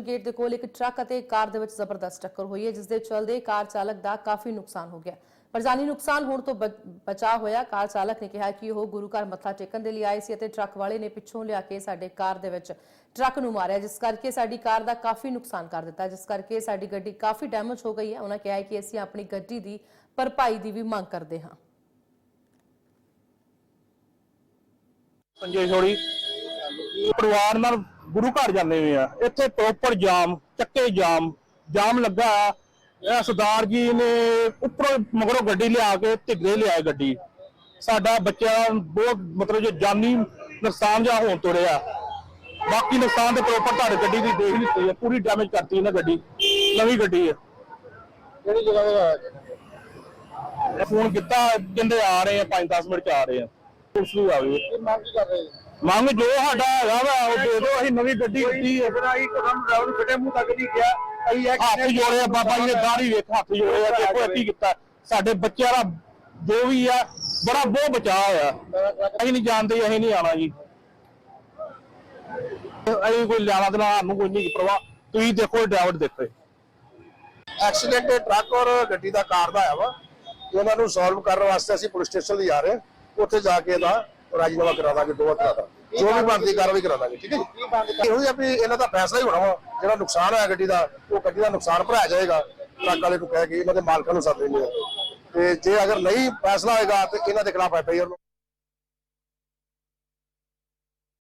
Golden gate ਦੇ ਕੋਲ ਇੱਕ ਟਰੱਕ ਅਤੇ ਕਾਰ ਦੇ ਵਿੱਚ ਜ਼ਬਰਦਸਤ ਟੱਕਰ ਹੋਈ ਹੈ ਜਿਸ ਦੇ ਚਲਦੇ ਕਾਰ ਚਾਲਕ ਦਾ ਕਾਫੀ ਨੁਕਸਾਨ ਹੋ ਗਿਆ। ਪਰ ਜਾਨੀ ਨੁਕਸਾਨ ਹੋਣ ਤੋਂ ਬਚ- ਹੋਇਆ ਕਾਰ ਚਾਲਕ ਨੇ ਕਿਹਾ ਕਿ ਉਹ ਗੁਰੂ ਘਰ ਮੱਥਾ ਟੇਕਣ ਦੇ ਲਈ ਆਏ ਸੀ ਅਤੇ ਟਰੱਕ ਵਾਲੇ ਨੇ ਪਿੱਛੋਂ ਲਿਆ ਕੇ ਸਾਡੇ ਕਾਰ ਦੇ ਵਿੱਚ ਟਰੱਕ ਨੂੰ ਮਾਰਿਆ, ਜਿਸ ਕਰਕੇ ਸਾਡੀ ਕਾਰ ਦਾ ਕਾਫੀ ਨੁਕਸਾਨ ਕਰ ਦਿੱਤਾ, ਜਿਸ ਕਰਕੇ ਸਾਡੀ ਗੱਡੀ ਕਾਫੀ ਡੈਮੇਜ ਹੋ ਗਈ ਹੈ। ਉਹਨਾਂ ਕਿਹਾ ਕਿ ਅਸੀਂ ਆਪਣੀ ਗੱਡੀ ਦੀ ਭਰਪਾਈ ਦੀ ਵੀ ਮੰਗ ਕਰਦੇ ਹਾਂ। ਸੰਜੇ ਛੋੜੀ। ਪਰਿਵਾਰ ਨਾਲ ਗੁਰੂ ਘਰ ਜਾਂਦੇ ਹੋਏ ਆ। ਇੱਥੇ ਪ੍ਰੋਪਰ ਜਾਮ ਚੱਕੇ ਜਾਮ ਜਾਮ ਲੱਗਾ ਆ। ਇਹ ਸਰਦਾਰ ਜੀ ਨੇ ਉੱਪਰੋਂ ਮਗਰੋਂ ਗੱਡੀ ਲਿਆ ਕੇ ਢਿੱਗਰੇ ਲਿਆਏ ਗੱਡੀ। ਸਾਡਾ ਬੱਚਾ ਬਹੁਤ ਮਤਲਬ ਜੇ ਜਾਨੀ ਨੁਕਸਾਨ ਜਾਂ ਹੋਣ ਤੋਂ ਰਿਹਾ ਬਾਕੀ ਨੁਕਸਾਨ ਤੇ ਪ੍ਰੋਪਰ ਤੁਹਾਡੀ ਗੱਡੀ ਦੀ ਦੇਖ ਲਿੱਤੀ ਹੈ ਪੂਰੀ ਡੈਮੇਜ ਕਰਤੀ ਇਹਨਾਂ ਗੱਡੀ। ਨਵੀਂ ਗੱਡੀ ਹੈ ਕਿਹੜੀ ਜਗ੍ਹਾ ਹੋਇਆ ਫੋਨ ਕੀਤਾ ਕਹਿੰਦੇ ਆ ਰਹੇ ਆ 5-10 ਮਿੰਟ ਚ ਆ ਰਹੇ ਆ। ਪੁਲਿਸ ਵੀ ਆ ਗਈ। ਇਹ ਮੰਗ ਕੀ ਕਰ ਰਹੇ ਮੰਗ ਜੋ ਸਾਡਾ ਹੈਗਾ ਵਾ ਉਹ ਦੇ ਦਿਓ ਅਸੀਂ ਨਵੀਂ ਗੱਡੀ ਦਿੱਤੀ ਹੈ। ਆਈ ਕਦਮ ਡਰਾਈਵਰ ਫਿੱਟੇ ਮੂੰਹ ਤੱਕ ਨਹੀਂ ਗਿਆ। ਅਸੀਂ ਹੱਥ ਜੋੜੇ ਆ ਬਾਬਾ ਜੀ ਨੇ ਦਾੜੀ ਵੇਖ ਹੱਥ ਜੋੜੇ ਆ ਦੇਖੋ ਇਹ ਕੀ ਕੀਤਾ। ਸਾਡੇ ਬੱਚਿਆਂ ਦਾ ਜੋ ਵੀ ਆ ਬੜਾ ਬਹੁਤ ਬਚਾਅ ਹੋਇਆ। ਅਸੀਂ ਨਹੀਂ ਜਾਣਦੇ ਅਸੀਂ ਨਹੀਂ ਆਣਾ ਜੀ। ਅਸੀਂ ਕੋਈ ਲਿਆਣਾ ਤੇ ਸਾਨੂੰ ਕੋਈ ਨਹੀਂ ਪਰਵਾਹ। ਤੁਸੀਂ ਦੇਖੋ ਡਰਾਈਵਰ ਦੇਖੋ। ਐਕਸੀਡੈਂਟ ਟਰੱਕ ਔਰ ਗੱਡੀ ਦਾ ਕਾਰ ਦਾ ਆਇਆ ਵਾ। ਉਹਨਾਂ ਨੂੰ ਸੋਲਵ ਕਰਨ ਵਾਸਤੇ ਅਸੀਂ ਪੁਲਿਸ ਸਟੇਸ਼ਨ ਲਈ ਜਾ ਰਹੇ ਉੱਥੇ ਜਾ ਕੇ ਇਹਦਾ ਰਾਜੀਨਾਮਾ ਕਰਾ ਦਾਂਗੇ ਦੋਵਾਂ ਤਰ੍ਹਾਂ ਦਾ ਜੋ ਵੀ ਬਣਦੀ ਕਾਰਵਾਈ ਕਰਾ ਦਾਂਗੇ, ਠੀਕ ਹੈ ਜੀ? ਇਹੋ ਜਿਹਾ ਵੀ ਇਹਨਾਂ ਦਾ ਫੈਸਲਾ ਹੀ ਹੋਣਾ ਵਾ, ਜਿਹੜਾ ਨੁਕਸਾਨ ਹੋਇਆ ਗੱਡੀ ਦਾ, ਉਹ ਗੱਡੀ ਦਾ ਨੁਕਸਾਨ ਭਰਾਇਆ ਜਾਏਗਾ। ਟਰੱਕ ਵਾਲੇ ਨੂੰ ਕਹਿ ਕੇ ਇਹਨਾਂ ਦੇ ਮਾਲਕਾਂ ਨੂੰ ਸੱਦ ਲੈਂਦੇ ਆ। ਤੇ ਜੇ ਅਗਰ ਨਹੀਂ ਫੈਸਲਾ ਹੋਏਗਾ, ਤੇ ਇਹਨਾਂ ਦੇ ਖਿਲਾਫ ਐਫ ਆਈ ਆਰ